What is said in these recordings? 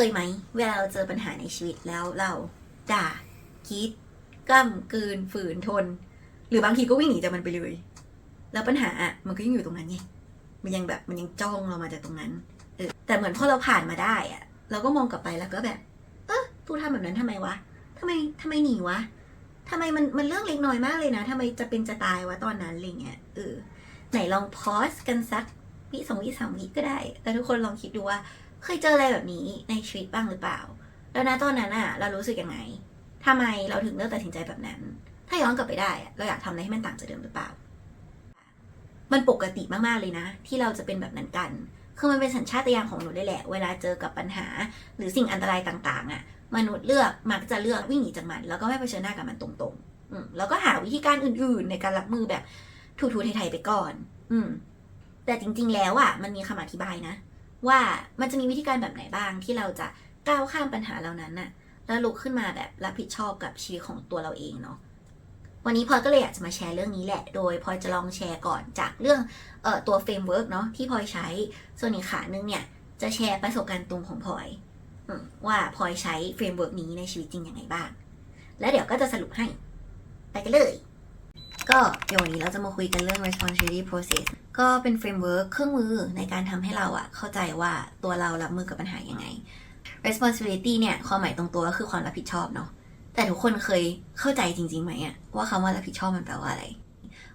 เคยไหม เวลาเราเจอปัญหาในชีวิตแล้วเราด่าคิดกล้ำกลืนฝืนทน หรือบางทีก็วิ่งหนีจากมันไปเลย แล้วปัญหาอะมันก็ยังอยู่ตรงนั้นไงมันยังแบบมันยังจ้องเรามาจากตรงนั้นเออแต่เหมือนพอเราผ่านมาได้อะ เราก็มองกลับไปแล้วก็แบบ เออตูทำแบบนั้นทำไมวะทำไมทำไมหนีวะทำไมมันมันเรื่องเล็กน้อยมากเลยนะทำไมจะเป็นจะตายวะตอนนั้นอะไรเงี้ยเออไหนลองพอสกันสักวิสองวิสามวิก็ได้ แล้วทุกคนลองคิดดูว่า เคยเจออะไรแบบนี้ในชีวิตบ้างหรือเปล่า แล้วนะตอนนั้นอะเรารู้สึกยังไงทำไมเราถึงเลือกตัดสินใจแบบนั้น ถ้าย้อนกลับไปได้อะเราอยากทำอะไรให้มันต่างจากเดิมหรือเปล่า มันปกติมากๆเลยนะ ที่เราจะเป็นแบบนั้นกัน คือมันเป็นสัญชาตญาณของมนุษย์แหละ เวลาเจอกับปัญหา หรือสิ่งอันตรายต่าง ๆอะมนุษย์เลือกมักจะเลือกวิ่งหนีจากมัน แล้วก็ไม่เผชิญหน้ากับมันตรงๆอืแล้วก็หาวิธีการอื่น ๆ ในการรับมือแบบถูๆไทยๆไปก่อน อืม แต่จริง ๆ แล้วอะมันมีคำอธิบายนะ ว่ามันจะมีวิธีการแบบไหนบ้างที่เราจะก้าวข้ามปัญหาเหล่านั้นน่ะ แล้วลุกขึ้นมาแบบรับผิดชอบกับชีวิตของตัวเราเองเนาะวันนี้พลอยก็เลยอยากจะมาแชร์เรื่องนี้แหละ โดยพลอยจะลองแชร์ก่อนจากเรื่องเอ่อตัวเฟรมเวิร์กเนาะที่พลอยใช้ส่วนอีกขานึงเนี่ย จะแชร์ประสบการณ์ตรงของพลอยว่าพลอยใช้เฟรมเวิร์กนี้ในชีวิตจริงยังไงบ้าง แล้วเดี๋ยวก็จะสรุปให้ ไปกันเลย ก็เดี๋ยววันนี้เราจะมาคุยกันเรื่อง responsibility process ก็เป็นเฟรมเวิร์กเครื่องมือในการทำให้เราอะเข้าใจว่าตัวเรารับมือกับปัญหายังไง responsibility เนี่ยความหมายตรงตัวก็คือความรับผิดชอบเนาะแต่ทุกคนเคยเข้าใจจริงๆไหมอะว่าคำว่ารับผิดชอบมันแปลว่าอะไร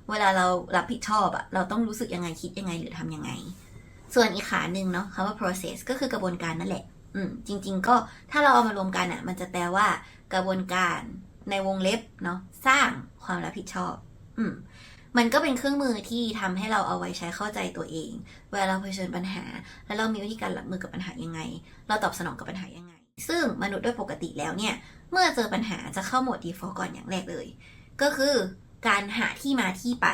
เวลาเรารับผิดชอบอะเราต้องรู้สึกยังไงคิดยังไงหรือทำยังไง ส่วนอีกขาหนึ่งเนาะคำว่า process ก็คือกระบวนการนั่นแหละ อืมจริง ๆ ก็ถ้าเราเอามารวมกันอะมันจะแปลว่ากระบวนการในวงเล็บเนาะสร้างความรับผิดชอบ อืมมันก็เป็นเครื่องมือที่ทำให้เราเอาไว้ใช้เข้าใจตัวเอง เวลาเราเผชิญปัญหา แล้วเรามีวิธีการรับมือกับปัญหายังไง เราตอบสนองกับปัญหายังไง ซึ่งมนุษย์โดยปกติแล้วเนี่ย เมื่อเจอปัญหาจะเข้าโหมด default ก่อนอย่างแรกเลย ก็คือการหาที่มาที่ไป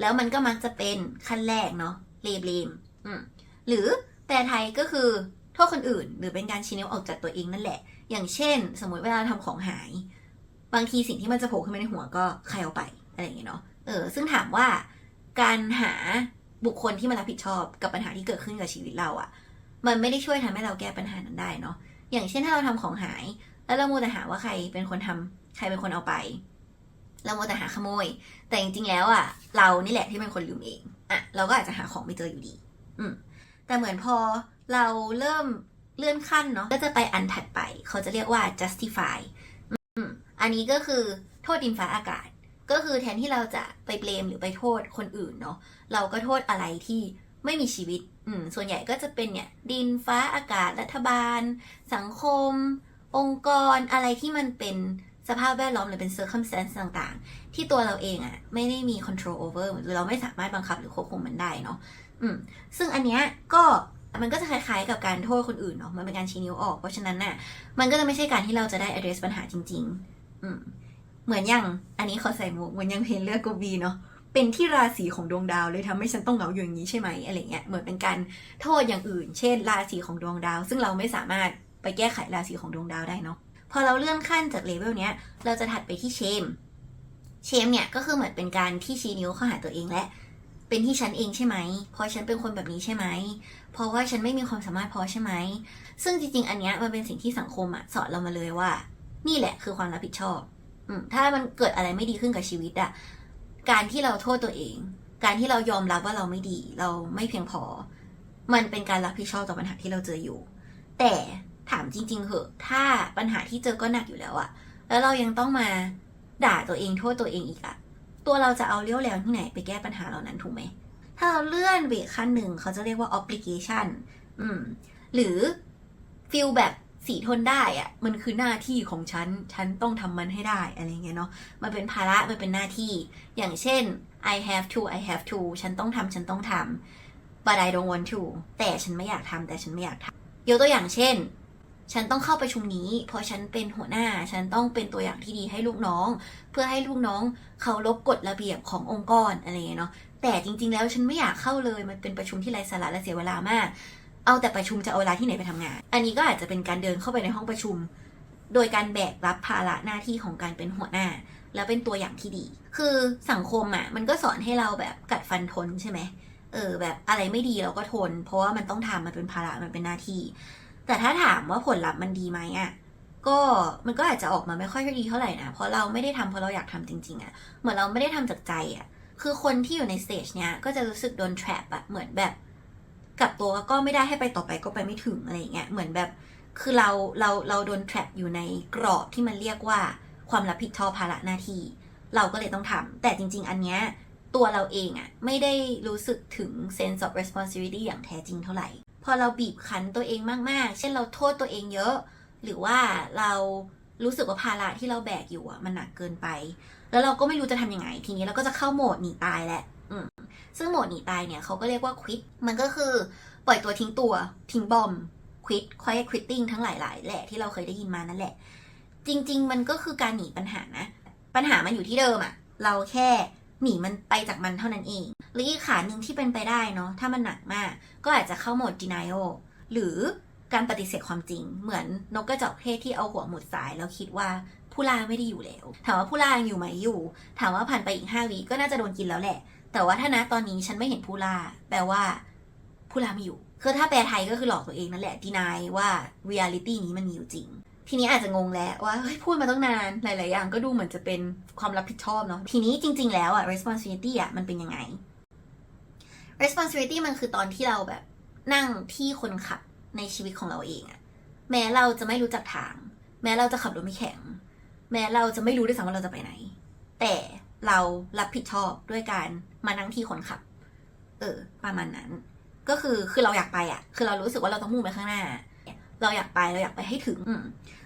แล้วมันก็มักจะเป็นขั้นแรกเนาะเลเบลมอืมหรือแปลไทยก็คือโทษคนอื่น หรือเป็นการชี้นิ้วออกจากตัวเองนั่นแหละ อย่างเช่น สมมติเวลาทำของหาย บางทีสิ่งที่มันจะโผล่ขึ้นมาในหัวก็ใครเอาไป อะไรอย่างเงี้ยเนาะเออซึ่งถามว่าการหาบุคคลที่มารับผิดชอบกับปัญหาที่เกิดขึ้นกับชีวิตเราอะ่ะ มันไม่ได้ช่วยทำให้เราแก้ปัญหานั้นได้เนาะอย่างเช่นถ้าเราทำของหาย แล้วเราโมแต่หาว่าใครเป็นคนทำใครเป็นคนเอาไป เราโมแต่หาขโมย แต่จริงๆแล้วอะ่ะ เรานี่แหละที่เป็นคนลืมเองอะเราก็อาจจะหาของไม่เจออยู่ดี อืมแต่เหมือนพอเราเริ่มเลื่อนขั้นเนาะก็จะไปอันถัดไป เขาจะเรียกว่า justify อืมอันนี้ก็คือโทษดินฟ้าอากาศ ก็คือแทนที่เราจะไปเบลมหรือไปโทษคนอื่นเนาะเราก็โทษอะไรที่ไม่มีชีวิต อืม ส่วนใหญ่ก็จะเป็นเนี่ย ดินฟ้าอากาศรัฐบาล สังคม องค์กรอะไรที่มันเป็นสภาพแวดล้อมหรือเป็น circumstance ต่างๆ ที่ตัวเราเองอะ่ะไม่ได้มี control over หรือเราไม่สามารถบังคับหรือควบคุมมันได้เนาะอืม ซึ่งอันเนี้ยก็มันก็จะคล้ายๆกับการโทษคนอื่นเนาะมันเป็นการชี้นิ้วออก เพราะฉะนั้นน่ะมันก็จะไม่ใช่การที่เราจะได้ address ปัญหาจริง ๆ อืม เหมือนอย่างอันนี้เขาใส่หมุกเหมือนอย่างเพลงเลือกกบีเนาะเป็นที่ราศีของดวงดาวเลยทำให้ฉันต้องเหงาอยู่อย่างนี้ใช่ไหมอะไรเงี้ยเหมือนเป็นการโทษอย่างอื่น เช่น ราศีของดวงดาว ซึ่งเราไม่สามารถไปแก้ไขราศีของดวงดาวได้เนาะพอเราเลื่อนขั้นจากเลเวลเนี้ยเราจะถัดไปที่เชม เชมเนี่ยก็คือเหมือนเป็นการที่ชี้นิ้วเข้าหาตัวเองและ เป็นที่ฉันเองใช่ไหมเพราะฉันเป็นคนแบบนี้ใช่ไหมเพราะว่าฉันไม่มีความสามารถพอใช่ไหมซึ่งจริงๆ อันเนี้ยมันเป็นสิ่งที่สังคมอะสอนเรามาเลยว่า นี่แหละคือความรับผิดชอบ ถ้ามันเกิดอะไรไม่ดีขึ้นกับชีวิตอะการที่เราโทษตัวเอง การที่เรายอมรับว่าเราไม่ดี เราไม่เพียงพอ มันเป็นการรับผิดชอบต่อปัญหาที่เราเจออยู่ แต่ถามจริง ๆเหอะ ถ้าปัญหาที่เจอก็หนักอยู่แล้วอะแล้วเรายังต้องมาด่าตัวเองโทษตัวเองอีกอะตัวเราจะเอาเลี้ยวแรงที่ไหนไปแก้ปัญหาเหล่านั้นถูกไหม ถ้าเราเลื่อนไปอีกขั้นหนึ่งเขาจะเรียกว่า obligation อืม หรือฟิลแบบ สีทนได้อะมันคือหน้าที่ของฉัน ฉันต้องทำมันให้ได้อะไรเงี้ยเนาะมันเป็นภาระมันเป็นหน้าที่ อย่างเช่น I have to I have to ฉันต้องทำฉันต้องทำ but I don't want to แต่ฉันไม่อยากทำแต่ฉันไม่อยากทำยกตัวอย่างเช่น ฉันต้องเข้าประชุมนี้ เพราะฉันเป็นหัวหน้า ฉันต้องเป็นตัวอย่างที่ดีให้ลูกน้อง เพื่อให้ลูกน้องเคารพกฎระเบียบขององค์กรอะไรเงี้ยเนาะแต่จริง ๆ แล้วฉันไม่อยากเข้าเลยมันเป็นประชุมที่ไร้สาระและเสียเวลามาก เอาแต่ประชุมจะเอาเวลาที่ไหนไปทำงาน อันนี้ก็อาจจะเป็นการเดินเข้าไปในห้องประชุม โดยการแบกรับภาระหน้าที่ของการเป็นหัวหน้า แล้วเป็นตัวอย่างที่ดี คือสังคมอะมันก็สอนให้เราแบบกัดฟันทนใช่ไหมเออแบบอะไรไม่ดีเราก็ทน เพราะว่ามันต้องทำมันเป็นภาระมันเป็นหน้าที่ แต่ถ้าถามว่าผลลัพธ์มันดีไหมอะก็มันก็อาจจะออกมาไม่ค่อยดีเท่าไหร่นะเพราะเราไม่ได้ทำเพราะเราอยากทำจริง ๆอะเหมือนเราไม่ได้ทำจากใจอะคือคนที่อยู่ในสเตจเนี้ยก็จะรู้สึกโดน trap อะเหมือนแบบ กลับตัวก็ไม่ได้ให้ไปต่อไปก็ไปไม่ถึงอะไรอย่างเงี้ยเหมือนแบบคือเราเราเราโดน trap อยู่ในกรอบที่มันเรียกว่าความรับผิดชอบภาระหน้าที่ เราก็เลยต้องทำแต่จริง ๆ อันเนี้ยตัวเราเองอะไม่ได้รู้สึกถึง sense of responsibility อย่างแท้จริงเท่าไหร่ พอเราบีบคั้นตัวเองมากๆ เช่นเราโทษตัวเองเยอะ หรือว่าเรารู้สึกว่าภาระที่เราแบกอยู่อะมันหนักเกินไป แล้วเราก็ไม่รู้จะทำยังไง ทีนี้เราก็จะเข้าโหมดหนีตายแหละอืม ซึ่งโหมดหนีตายเนี่ยเขาก็เรียกว่าควิดมันก็คือปล่อยตัวทิ้งตัวทิ้งบอมควิด quiet quitting ทั้งหลายๆแหละที่เราเคยได้ยินมานั่นแหละ จริง ๆ มันก็คือการหนีปัญหานะ ปัญหามันอยู่ที่เดิมอะเราแค่หนีมันไปจากมันเท่านั้นเอง หรืออีกขาหนึ่งที่เป็นไปได้เนาะถ้ามันหนักมาก ก็อาจจะเข้าโหมด denial หรือการปฏิเสธความจริง เหมือนนกกระจอกเทศที่เอาหัวหมุดสาย แล้วคิดว่าผู้ล่าไม่ได้อยู่แล้ว ถามว่าผู้ล่ายังอยู่ไหมอยู่ ถามว่าผ่านไปอีกห้าวิก็น่าจะโดนกินแล้วแหละ แต่ว่าถ้านะตอนนี้ฉันไม่เห็นผู้ล่า แปลว่า ผู้ล่าไม่อยู่ คือถ้าแปลไทยก็คือหลอกตัวเองนั่นแหละ deny ว่า reality นี้มันมีอยู่จริง ทีนี้อาจจะงงแล้วว่าเฮ้ยพูดมาตั้งนาน หลาย ๆ อย่างก็ดูเหมือนจะเป็นความรับผิดชอบเนาะ ทีนี้จริง ๆ แล้วอะ responsibility อะมันเป็นยังไง responsibility มันคือตอนที่เราแบบนั่งที่คนขับในชีวิตของเราเองอะแม้เราจะไม่รู้จักทาง แม้เราจะขับรถไม่แข็ง แม้เราจะไม่รู้ด้วยซ้ำว่าเราจะไปไหน แต่เรารับผิดชอบด้วยการ มานั่งที่คนขับ เออ ประมาณนั้น ก็คือคือเราอยากไปอะคือเรารู้สึกว่าเราต้องมุ่งไปข้างหน้า เราอยากไปเราอยากไปให้ถึง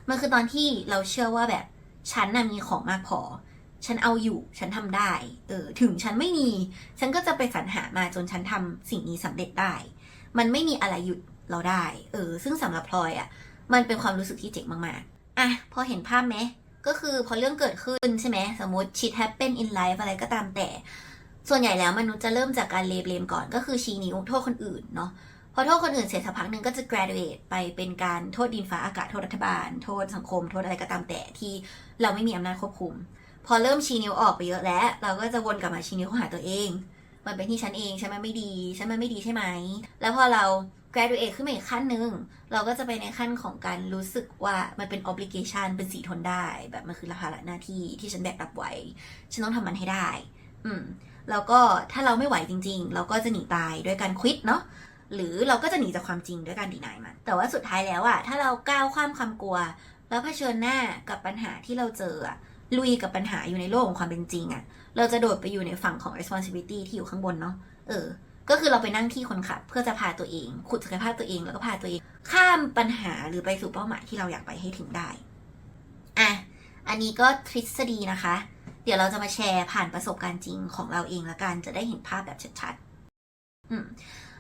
มันคือตอนที่เราเชื่อว่าแบบฉันน่ะมีของมากพอ ฉันเอาอยู่ฉันทำได้ เออ ถึงฉันไม่มี ฉันก็จะไปสรรหามาจนฉันทำสิ่งนี้สำเร็จได้ มันไม่มีอะไรหยุดเราได้ เออ ซึ่งสำหรับพลอยอะ่ะ มันเป็นความรู้สึกที่เจ๋งมากๆอะพอเห็นภาพไหมก็คือพอเรื่องเกิดขึ้นใช่ไหมสมมติ shit happen in life อะไรก็ตามแต่ ส่วนใหญ่แล้วมนุษย์จะเริ่มจากการเลเบลมก่อนก็คือชี้นิ้วโทษคนอื่นเนาะพอโทษคนอื่นเสร็จสักพักหนึ่งก็จะ graduate ไปเป็นการโทษดินฟ้าอากาศโทษรัฐบาล โทษสังคม โทษอะไรก็ตามแต่ที่เราไม่มีอำนาจควบคุม พอเริ่มชี้นิ้วออกไปเยอะแล้ว เราก็จะวนกลับมาชี้นิ้วเข้าหาตัวเอง มันเป็นที่ฉันเองฉันมันไม่ดีฉันมันไม่ดีใช่ไหมแล้วพอเรา graduate ขึ้นมาอีกขั้นหนึ่งเราก็จะไปในขั้นของการรู้สึกว่ามันเป็น obligation เป็นสีทนได้ แบบมันคือภาระหน้าที่ที่ฉันแบกรับไว้ ฉันต้องทำมันให้ได้ อืม แล้วก็ถ้าเราไม่ไหวจริง ๆ เราก็จะหนีตายด้วยการควิดเนาะหรือเราก็จะหนีจากความจริงด้วยการดีนายมัน แต่ว่าสุดท้ายแล้วอะถ้าเราก้าวข้ามความกลัว แล้วเผชิญหน้ากับปัญหาที่เราเจอลุยกับปัญหาอยู่ในโลกของความเป็นจริงอะเราจะโดดไปอยู่ในฝั่งของ responsibility ที่อยู่ข้างบนเนาะเออ ก็คือเราไปนั่งที่คนขับ เพื่อจะพาตัวเอง ขุดศักยภาพตัวเองแล้วก็พาตัวเอง ข้ามปัญหาหรือไปสู่เป้าหมายที่เราอยากไปให้ถึงได้อะอันนี้ก็ทฤษฎีนะคะ ดี๋ยวเราจะมาแชร์ผ่านประสบการณ์จริงของเราเองละกันจะได้เห็นภาพแบบชัดๆอืม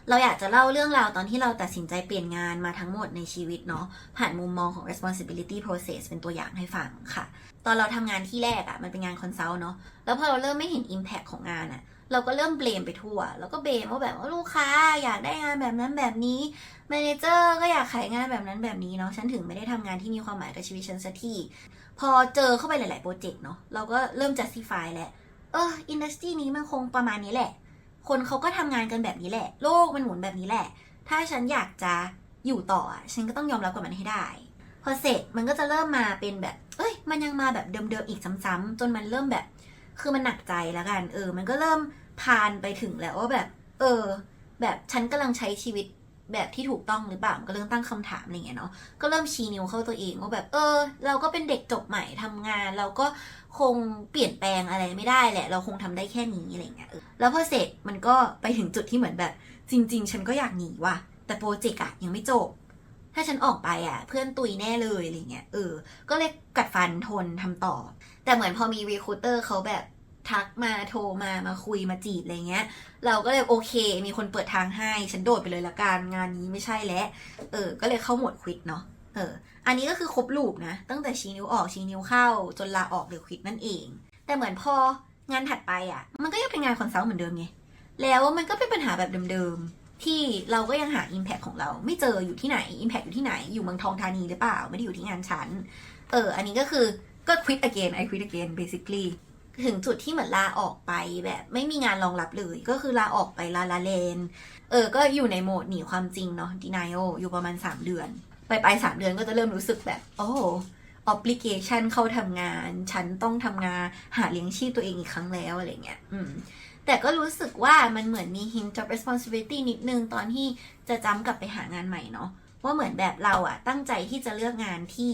เราอยากจะเล่าเรื่องราวตอนที่เราตัดสินใจเปลี่ยนงานมาทั้งหมดในชีวิตเนาะผ่านมุมมองของ responsibility process เป็นตัวอย่างให้ฟังค่ะ ตอนเราทำงานที่แรกอะ่ะมันเป็นงานคอนซัลท์เนาะแล้วพอเราเริ่มไม่เห็น impact ของงานอะ่ะ เราก็เริ่มเบลมไปทั่ว แล้วก็เบลมว่าแบบว่าลูกค้าอยากได้งานแบบนั้นแบบนี้แมเนเจอร์ก็อยากขายงานแบบนั้นแบบนี้เนาะฉันถึงไม่ได้ทำงานที่มีความหมายกับชีวิตฉันสักที พอเจอเข้าไปหลาย ๆ โปรเจกต์เนาะเราก็เริ่ม justify แหละเอออินดัสทรีนี้มันคงประมาณนี้แหละ คนเขาก็ทำงานกันแบบนี้แหละ โลกมันหมุนแบบนี้แหละ ถ้าฉันอยากจะอยู่ต่อ ฉันก็ต้องยอมรับกับมันให้ได้ พอเสร็จมันก็จะเริ่มมาเป็นแบบ เอ้ย มันยังมาแบบเดิม ๆ อีกซ้ำๆจนมันเริ่มแบบ คือมันหนักใจแล้วกัน เออ มันก็เริ่มพานไปถึงแล้วว่าแบบ เออ แบบฉันกำลังใช้ชีวิต แบบที่ถูกต้องหรือเปล่ามันก็เริ่มตั้งคำถามอะไรเงี้ยเนาะก็เริ่มชี้นิ้วเข้าตัวเองว่าแบบเออ เราก็เป็นเด็กจบใหม่ทำงาน เราก็คงเปลี่ยนแปลงอะไรไม่ได้แหละ เราคงทำได้แค่นี้อะไรเงี้ยแล้วพอเสร็จมันก็ไปถึงจุดที่เหมือนแบบ จริง ๆ ฉันก็อยากหนีว่ะแต่โปรเจกต์อะยังไม่จบ ถ้าฉันออกไปอะเพื่อนตุยแน่เลยอะไรเงี้ยเออ ก็เลยกัดฟันทนทำต่อ แต่เหมือนพอมีรีคูเตอร์เขาแบบ ทักมาโทรมามาคุยมาจีบอะไรเงี้ย เราก็เลยโอเค มีคนเปิดทางให้ ฉันโดดไปเลยละกันงานนี้ไม่ใช่แล้วเออ ก็เลยเข้าหมดควิดเนาะเออ อันนี้ก็คือครบลูปนะ ตั้งแต่ชี้นิ้วออกชี้นิ้วเข้า จนลาออกหรือควิดนั่นเอง แต่เหมือนพองานถัดไปอะ มันก็ยังเป็นงานคอนซัลท์เหมือนเดิมไงแล้วมันก็เป็นปัญหาแบบเดิมๆ ที่เราก็ยังหา Impact ของเรา ไม่เจออยู่ที่ไหน Impact อยู่ที่ไหนอยู่เมืองทองธานีหรือเปล่า ไม่ได้อยู่ที่งานฉัน เออ อันนี้ก็คือก็ quit again I quit again basically ถึงจุดที่เหมือนลาออกไปแบบไม่มีงานรองรับเลย ก็คือลาออกไปลาลาเลน เออ ก็อยู่ในโหมดหนีความจริงเนาะ denial อยู่ประมาณ 3 เดือน ไปไปสามเดือนก็จะเริ่มรู้สึกแบบ โอ้ obligation เข้าทำงาน ฉันต้องทำงานหาเลี้ยงชีพตัวเองอีกครั้งแล้วอะไรเงี้ย อืม แต่ก็รู้สึกว่ามันเหมือนมี hint of responsibility นิดนึงตอนที่จะจำกลับไปหางานใหม่เนาะ ว่าเหมือนแบบเราอะตั้งใจที่จะเลือกงานที่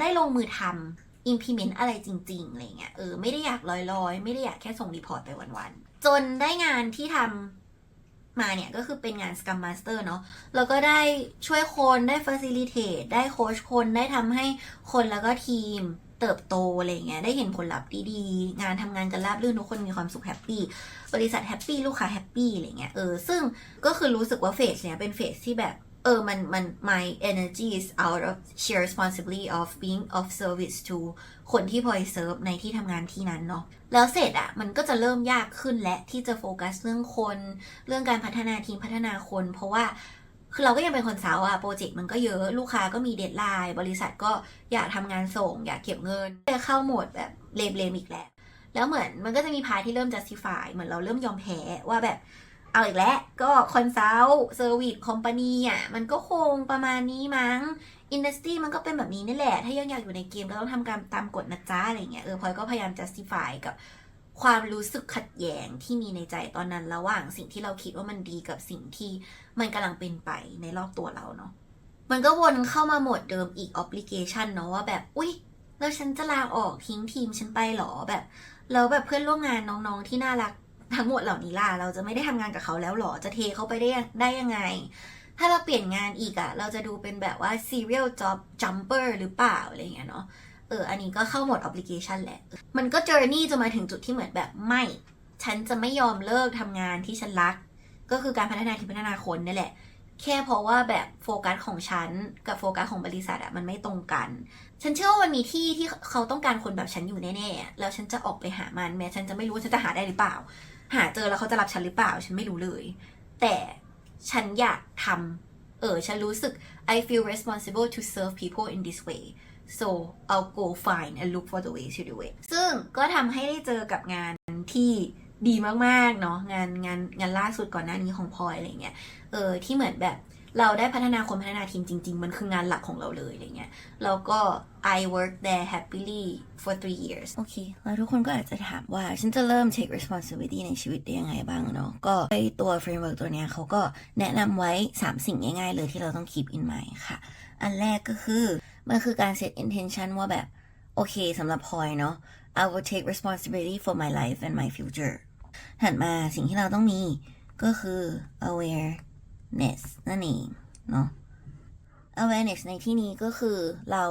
ได้ลงมือทำ implement อะไรจริงๆอะไรเงี้ยเออไม่ได้อยากลอยๆ ไม่ได้อยากแค่ส่งรีพอร์ตไปวันๆ จนได้งานที่ทำมาเนี่ย ก็คือเป็นงาน Scrum Master เนาะแล้วก็ได้ช่วยคนได้ facilitate ได้โค้ชคนได้ทำให้คนแล้วก็ทีมเติบโตอะไรเงี้ยได้เห็นผลลัพธ์ดีๆ งานทำงานกันราบรื่นทุกคนมีความสุขแฮปปี้บริษัทแฮปปี้ลูกค้าแฮปปี้อะไรเงี้ยเออซึ่งก็คือรู้สึกว่าเฟสเนี้ยเป็นเฟสที่แบบ เออมันมัน my energy is out of sheer responsibility of being of service to คนที่พลอยเซิร์ฟในที่ทำงานที่นั้นเนาะแล้วเสร็จอะมันก็จะเริ่มยากขึ้นและที่จะโฟกัสเรื่องคน เรื่องการพัฒนาทีมพัฒนาคน เพราะว่าคือเราก็ยังเป็นคนสาวอะโปรเจกต์มันก็เยอะลูกค้าก็มีเดทไลน์บริษัทก็อยากทำงานส่ง อยากเก็บเงินจะเข้าโหมดแบบเลมเลมอีกแล้วแล้วเหมือนมันก็จะมีพาที่เริ่ม justify เหมือนเราเริ่มยอมแพ้ว่าแบบ เอาอีกแล้วก็คอนซัลท์เซอร์วิสคอมพานีอะมันก็คงประมาณนี้มั้งอินดัสทรีมันก็เป็นแบบนี้นี่แหละ ถ้ายังอยากอยู่ในเกมก็ต้องทำการตามกฎนะจ๊ะอะไรเงี้ยเออพลอยก็พยายาม justify กับความรู้สึกขัดแย้งที่มีในใจตอนนั้นระหว่างสิ่งที่เราคิดว่ามันดีกับสิ่งที่มันกำลังเป็นไปในรอบตัวเราเนาะมันก็วนเข้ามาหมดเดิมอีก obligation เนาะว่าแบบ อุ้ยแล้วฉันจะลาออกทิ้งทีมฉันไปหรอแบบ แล้วแบบเพื่อนร่วมงานน้องๆที่น่ารัก ทั้งหมดเหล่านี้ล่ะเราจะไม่ได้ทำงานกับเขาแล้วหรอจะเทเขาไปได้ได้ยังไง ถ้าเราเปลี่ยนงานอีกอะเราจะดูเป็นแบบว่า serial job jumper หรือเปล่าอะไรเงี้ยเนาะเอออันนี้ก็เข้าหมด obligation แหละ มันก็ journey จะมาถึงจุดที่เหมือนแบบไม่ ฉันจะไม่ยอมเลิกทำงานที่ฉันรัก ก็คือการพัฒนาทีมพัฒนาคนนี่แหละแค่เพราะว่าแบบโฟกัสของฉันกับโฟกัสของบริษัทอะมันไม่ตรงกัน ฉันเชื่อว่ามันมีที่ที่เขาต้องการคนแบบฉันอยู่แน่ๆ แล้วฉันจะออกไปหามันแม้ฉันจะไม่รู้ว่าฉันจะหาได้หรือเปล่า หาเจอแล้วเขาจะรับฉันหรือเปล่า ฉันไม่รู้เลย แต่ฉันอยากทำเออ ฉันรู้สึก I feel responsible to serve people in this way so I'll go find and look for the way to do it ซึ่งก็ทำให้ได้เจอกับงานที่ดีมากๆ เนาะงานงานงานล่าสุดก่อนหน้านี้ของพลอยอะไรเงี้ย เออ ที่เหมือนแบบ เราได้พัฒนาคนพัฒนาทีมจริง ๆ มันคืองานหลักของเราเลยอะไรเงี้ยแล้วก็ I worked there happily for three years โอเค แล้วทุกคนก็อาจจะถามว่าฉันจะเริ่ม take responsibility ในชีวิตได้ยังไงบ้างเนาะก็ไอตัว framework ตัวเนี้ยเขาก็แนะนำไว้ 3 สิ่งง่ายๆเลยที่เราต้อง keep in mind ค่ะ อันแรกก็คือ มันคือการ set intention ว่าแบบ โอเคสำหรับพลอยเนาะ I will take responsibility for my life and my future ถัดมาสิ่งที่เราต้องมีก็คือ aware awareness นั่นเองเนาะ awareness ในที่นี้ก็คือเรา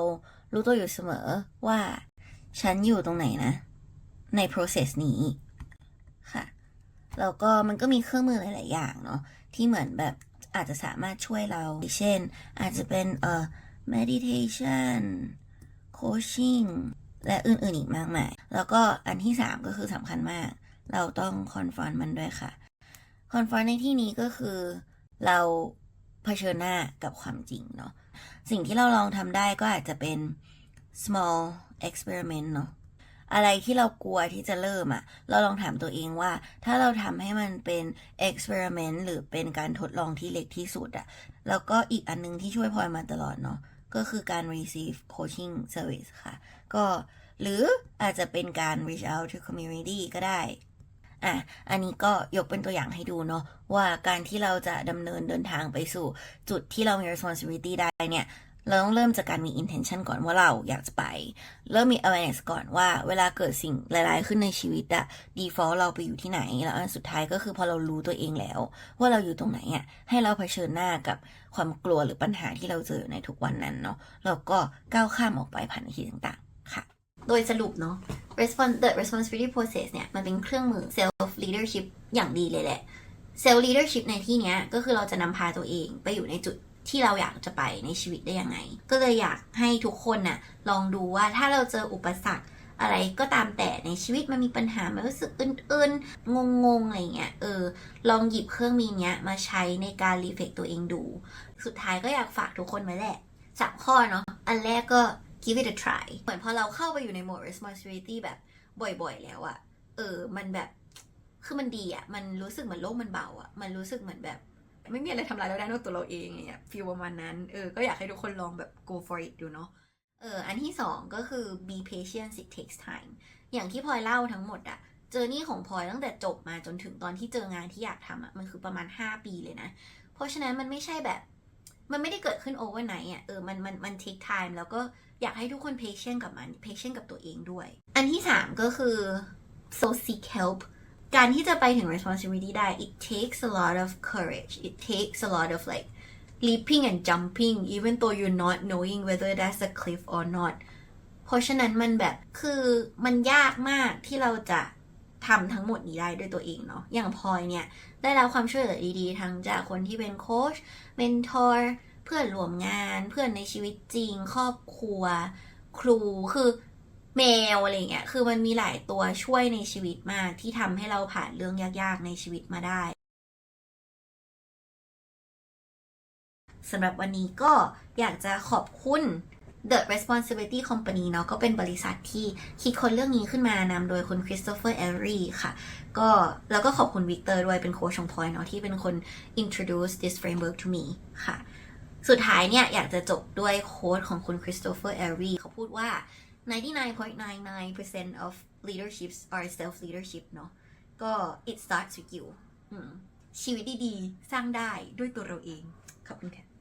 รู้ตัวอยู่เสมอว่าฉันอยู่ตรงไหนนะ ใน process นี้ค่ะแล้วก็มันก็มีเครื่องมือหลาย ๆ อย่างเนาะที่เหมือนแบบอาจจะสามารถช่วยเรา เช่น อาจจะเป็นเอ่อ meditation coaching และอื่น ๆ อีกมากมาย แล้วก็อันที่สามก็คือสำคัญมาก เราต้อง confront มันด้วยค่ะ confront ในที่นี้ก็คือ เราเผชิญหน้ากับความจริงเนาะสิ่งที่เราลองทำได้ก็อาจจะเป็น small experiment เนาะอะไรที่เรากลัวที่จะเริ่มอะเราลองถามตัวเองว่า ถ้าเราทำให้มันเป็น experiment หรือเป็นการทดลองที่เล็กที่สุดอะแล้วก็อีกอันนึงที่ช่วยพลอยมาตลอดเนาะก็คือการ receive coaching service ค่ะ ก็หรืออาจจะเป็นการ reach out to community ก็ได้ อะอันนี้ก็ยกเป็นตัวอย่างให้ดูเนาะว่าการที่เราจะดำเนินเดินทางไปสู่จุดที่เรามี responsibility ได้เนี่ยเราต้องเริ่มจากการมี intention ก่อนว่าเราอยากจะไป เริ่มมี awareness ก่อนว่าเวลาเกิดสิ่งหลาย ๆ ขึ้นในชีวิตอะ default เราไปอยู่ที่ไหน แล้วอันสุดท้ายก็คือพอเรารู้ตัวเองแล้ว ว่าเราอยู่ตรงไหนอะให้เราเผชิญหน้ากับความกลัวหรือปัญหาที่เราเจออยู่ในทุกวันนั้นเนาะแล้วก็ก้าวข้ามออกไปผ่านวิธีต่าง โดยสรุปเนาะ respons the responsibility process เนี่ย มันเป็นเครื่องมือ self leadership อย่างดีเลยแหละ self leadership ในที่เนี้ย ก็คือเราจะนำพาตัวเองไปอยู่ในจุดที่เราอยากจะไปในชีวิตได้ยังไง ก็เลยอยากให้ทุกคนน่ะ ลองดูว่าถ้าเราเจออุปสรรคอะไรก็ตามแต่ในชีวิตมันมีปัญหา มันรู้สึกอื่นๆ งงๆ อะไรเงี้ย เออ ลองหยิบเครื่องมีเนี้ยมาใช้ในการรีเฟกตัวเองดู สุดท้ายก็อยากฝากทุกคนไว้แหละสามข้อเนาะ อันแรกก็ give it a try เหมือนพอเราเข้าไปอยู่ในโหมด responsibility แบบบ่อยๆ แล้วอะเออ มันแบบ คือมันดีอะมันรู้สึกเหมือนโลกมันเบาอะมันรู้สึกเหมือนแบบ ไม่มีอะไรทำลายเราได้นอกตัวเราเองอย่างเงี้ยฟีลประมาณนั้น เออ ก็อยากให้ทุกคนลองแบบ go for it ดูเนาะ เออ อันที่สองก็คือ be patient it takes time อย่างที่พลอยเล่าทั้งหมดอะเจอนี่ของพลอยตั้งแต่จบมาจนถึงตอนที่เจองานที่อยากทำอะมันคือประมาณ 5 ปีเลยนะ เพราะฉะนั้นมันไม่ใช่แบบ มันไม่ได้เกิดขึ้น overnight อะเออ มัน มัน มัน take time แล้วก็ อยากให้ทุกคน patient กับมัน patient กับตัวเองด้วย อันที่สามก็คือ so seek help การที่จะไปถึง responsibility ได้ it takes a lot of courage it takes a lot of like leaping and jumping even though you're not knowing whether that's a cliff or not เพราะฉะนั้นมันแบบคือมันยากมากที่เราจะทำทั้งหมดนี้ได้ด้วยตัวเองเนาะอย่างพลอยเนี่ย ได้รับความช่วยเหลือดีๆ ทั้งจากคนที่เป็นโค้ชเมนทอร์ เพื่อนร่วมงาน เพื่อนในชีวิตจริง ครอบครัว ครูคือแมวอะไรเงี้ย คือมันมีหลายตัวช่วยในชีวิตมากที่ทำให้เราผ่านเรื่องยากๆในชีวิตมาได้สำหรับวันนี้ก็อยากจะขอบคุณ The Responsibility Company เนาะก็เป็นบริษัทที่คิดคนเรื่องนี้ขึ้นมานำโดยคุณคริสโตเฟอร์เอรีค่ะ ก็แล้วก็ขอบคุณวิกเตอร์ด้วยเป็นโค้ชของพลอยเนาะที่เป็นคน introduce this framework to me ค่ะ สุดท้ายเนี่ยอยากจะจบด้วยโค้ดของคุณคริสโตเฟอร์แอรีเขาพูดว่า 99.99% of leaderships are self leadership เนาะก็ it starts with you ชีวิตดีๆ สร้างได้ด้วยตัวเราเอง ขอบคุณค่ะ